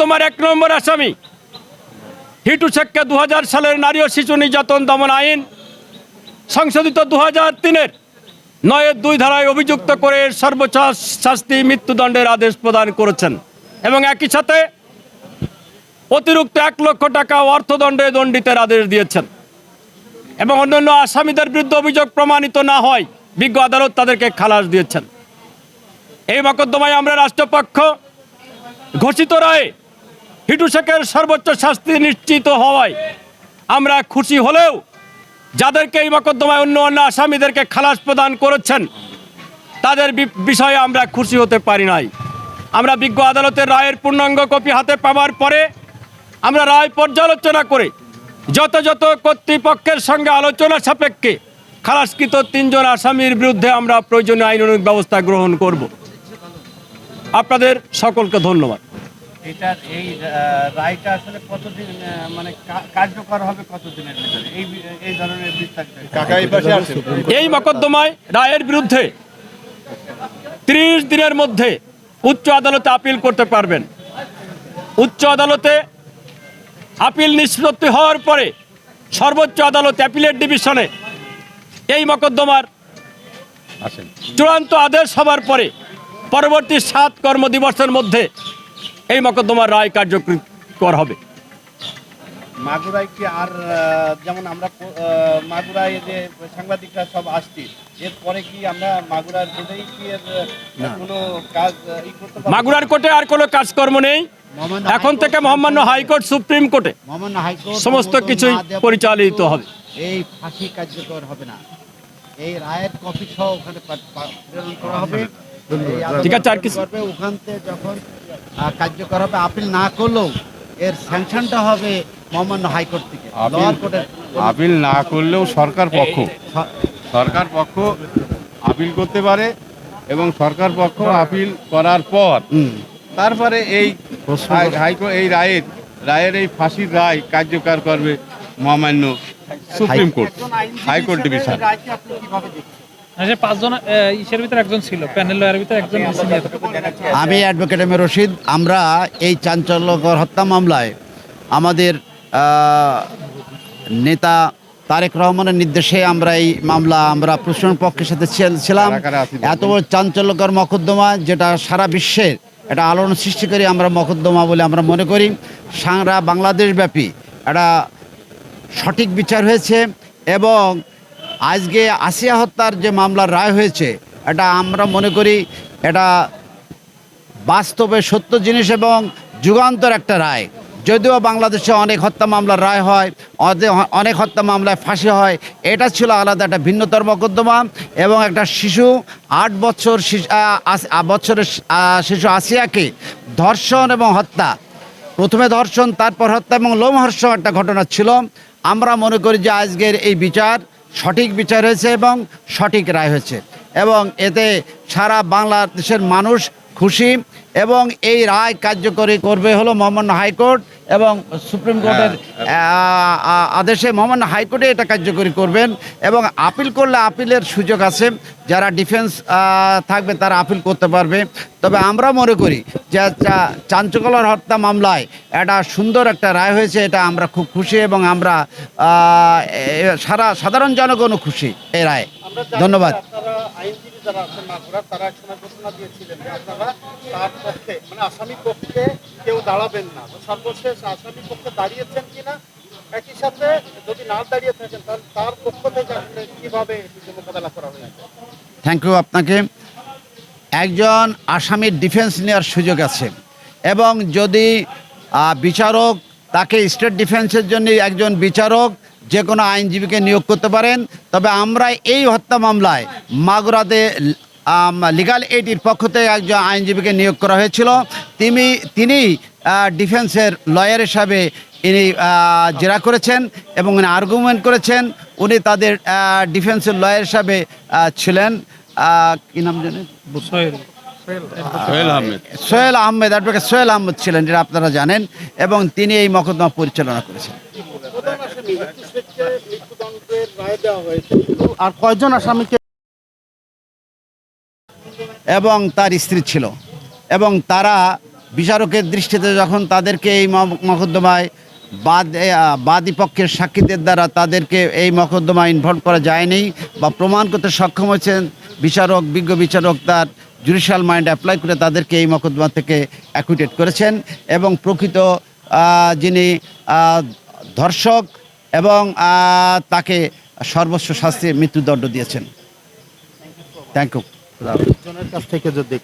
তোমার এক নম্বর আসামি। হিটু শেখকে দু সালের নারী ও শিশু নির্যাতন দমন আইন সংশোধিত দু হাজার তিনের নয়ের দুই ধারায় অভিযুক্ত করে সর্বোচ্চ শাস্তি মৃত্যুদণ্ডের আদেশ প্রদান করেছেন এবং একই সাথে অতিরিক্ত এক লক্ষ টাকা অর্থদণ্ডে দণ্ডিতের আদেশ দিয়েছেন। এবং অন্যান্য আসামিদের বিরুদ্ধে অভিযোগ প্রমাণিত না হয়, বিজ্ঞ আদালত তাদেরকে খালাস দিয়েছেন। এই মকদ্দমায় আমরা রাষ্ট্রপক্ষ ঘোষিত রায়ে। হিটু শেখের সর্বোচ্চ শাস্তি নিশ্চিত হওয়ায় আমরা খুশি হলেও যাদেরকে এই মকদ্দমায় অন্য অন্য আসামিদেরকে খালাস প্রদান করেছেন, তাদের বিষয়ে আমরা খুশি হতে পারি নাই। আমরা বিজ্ঞ আদালতের রায়ের পূর্ণাঙ্গ কপি হাতে পাওয়ার পরে আমরা রায় পর্যালোচনা করে যত যত কর্তৃপক্ষের সঙ্গে আলোচনা সাপেক্ষে খালাসকৃত তিনজন আসামির বিরুদ্ধে আমরা প্রয়োজনীয় আইনানুগ ব্যবস্থা গ্রহণ করব। আপনাদের সকলকে ধন্যবাদ। এটার এই রায়টা আসলে কতদিন মানে কার্যকর হবে কতদিনের ভিতরে? এই এই ধরনের বিস্তারিত। এই পাশে আসেন। এই মকদ্দমায় রায়ের বিরুদ্ধে ত্রিশ দিনের মধ্যে উচ্চ আদালতে আপিল করতে পারবেন। উচ্চ আদালতে আপিল নিষ্পত্তি হওয়ার পরে সর্বোচ্চ আদালত অ্যাপিলেট ডিভিশনে এই মকদ্দমার চূড়ান্ত আদেশ হবার পরে পরবর্তী সাত কর্মদিবসের মধ্যে এই মকদ্দমার রায় কার্যকর হবে মাগুরায় কি আর যেমন আমরা মাগুরায় যে সাংবাদিকরা সব আসছি এরপরে কি আমরা মাগুরার কোর্টেই কি কোনো কাজ? মাগুরার কোর্টে আর কোনো কাজকর্ম নেই এখন থেকে মহামান্য হাইকোর্ট সুপ্রিম কোর্টে মহামান্য হাইকোর্ট সমস্ত কিছুই পরিচালিত হবে। এই ফাঁসি কার্যকর হবে না এই রায়ের কপি সহ ওখানে প্রেরণ করা হবে ঠিক আছে, আর কিছু? ওখান থেকে যখন কার্যকর হবে আপিল না করলেও এর স্যাংশনটা হবে মহামান্য হাইকোর্ট থেকে। আপিল- লোয়ার কোর্টের আপিল না করলেও সরকার পক্ষ। সরকার পক্ষ আপিল করতে পারে এবং সরকার পক্ষ আপিল করার পর তারপরে এই হাইকোর্ট এই রায়ের রায়ের এই ফাঁসির রায় কার্যকর করবে মহামান্য সুপ্রিম কোর্ট হাইকোর্ট ডিভিশন। আচ্ছা পাঁচজন ইসের ভিতরে একজন ছিল প্যানেল লয়ারের ভিতরে একজন আমি অ্যাডভোকেট এম এ রশিদ। আমরা এই চাঞ্চল্যকর হত্যা মামলায় আমাদের নেতা তারেক রহমানের নির্দেশে আমরা এই মামলা আমরা প্রশাসন পক্ষের সাথে ছিল- ছিলাম? এত বড় চাঞ্চল্যকর মকদ্দমা যেটা সারা বিশ্বের এটা আলোড়ন সৃষ্টিকারী আমরা মকদ্দমা বলে আমরা মনে করি। সারা বাংলাদেশব্যাপী একটা সঠিক বিচার হয়েছে এবং আজকে আসিয়া হত্যার যে মামলার রায় হয়েছে, এটা আমরা মনে করি এটা বাস্তবে সত্য জিনিস এবং যুগান্তর একটা রায়। যদিও বাংলাদেশে অনেক হত্যা মামলার রায় হয় অনেক হত্যা মামলায় ফাঁসি হয়, এটা ছিল আলাদা একটা ভিন্নতর মকদ্দমা এবং একটা শিশু, আট বছর বছরের শিশু আসিয়াকে ধর্ষণ এবং হত্যা। প্রথমে ধর্ষণ, তারপর হত্যা এবং লোমহর্ষ একটা ঘটনা ছিল। আমরা মনে করি যে আজকের এই বিচার সঠিক বিচার হয়েছে এবং সঠিক রায় হয়েছে। এবং এতে সারা বাংলাদেশের মানুষ খুশি এবং এই রায় কার্যকরী করবে হলো মহামান্য হাইকোর্ট এবং সুপ্রিম কোর্টের আ- আ- আদেশে মহামান্য হাইকোর্টে এটা কার্যকরী করবেন এবং আপিল করলে আপিলের সুযোগ আছে। যারা ডিফেন্স থাকবে তারা আপিল করতে পারবে। তবে আমরা মনে করি যে চা- চাঞ্চকলার হত্যা মামলায় একটা সুন্দর একটা রায় হয়েছে এটা আমরা খুব খুশি এবং আমরা সারা সাধারণ জনগণও খুশি এই রায়। ধন্যবাদ। যারা আছেন মাগুরা, তারা একসময় ঘোষণা দিয়েছিলেন যে আপনারা তার পক্ষে মানে আসামি পক্ষে কেউ দাঁড়াবেন না। তো সর্বশেষ আসামি পক্ষে দাঁড়িয়েছেন কিনা, একই সাথে যদি না দাঁড়িয়ে থাকেন তাহলে তার পক্ষ থেকে আসলে কীভাবে এটিকে মোকাবেলা করা হয়েছে থ্যাংক ইউ আপনাকে। একজন আসামির ডিফেন্স নেওয়ার সুযোগ আছে এবং যদি বিচারক তাকে স্টেট ডিফেন্সের জন্য একজন বিচারক যে কোনো আইনজীবীকে নিয়োগ করতে পারেন। তবে আমরা এই হত্যা মামলায় মাগুরাতে লিগাল এইডির পক্ষ থেকে একজন আইনজীবীকে নিয়োগ করা হয়েছিল। তিনি তিনি ডিফেন্সের লয়ার হিসাবে ইনি জেরা করেছেন এবং উনি আর্গুমেন্ট করেছেন। উনি তাদের ডিফেন্সের লয়ার হিসাবে ছিলেন। কি নাম জানেন? সোহেল। সোহেল আহমেদ। সোহেল আহমেদ অ্যাডভোকেট সোহেল আহমেদ ছিলেন যেটা আপনারা জানেন। এবং তিনি এই মকদ্দমা পরিচালনা করেছেন। আর কয়জন আসামিকে এবং তার স্ত্রী ছিল। এবং তারা বিচারকের দৃষ্টিতে যখন তাদেরকে এই মকদ্দমায় বাদ এ, আ, বাদী পক্ষের সাক্ষীদের দ্বারা তাদেরকে এই মকদ্দমায় ইনভলভ করা যায়নি বা প্রমাণ করতে সক্ষম হয়েছেন বিচারক বিজ্ঞ বিচারক তার জুডিশিয়াল মাইন্ড অ্যাপ্লাই করে তাদেরকে এই মকদ্দমা থেকে অ্যাকুইটেড করেছেন এবং প্রকৃত যিনি ধর্ষক এবং তাকে সর্বোচ্চ শাস্তি মৃত্যুদণ্ড দিয়েছেন। থ্যাংক ইউ কাছ থেকে যদি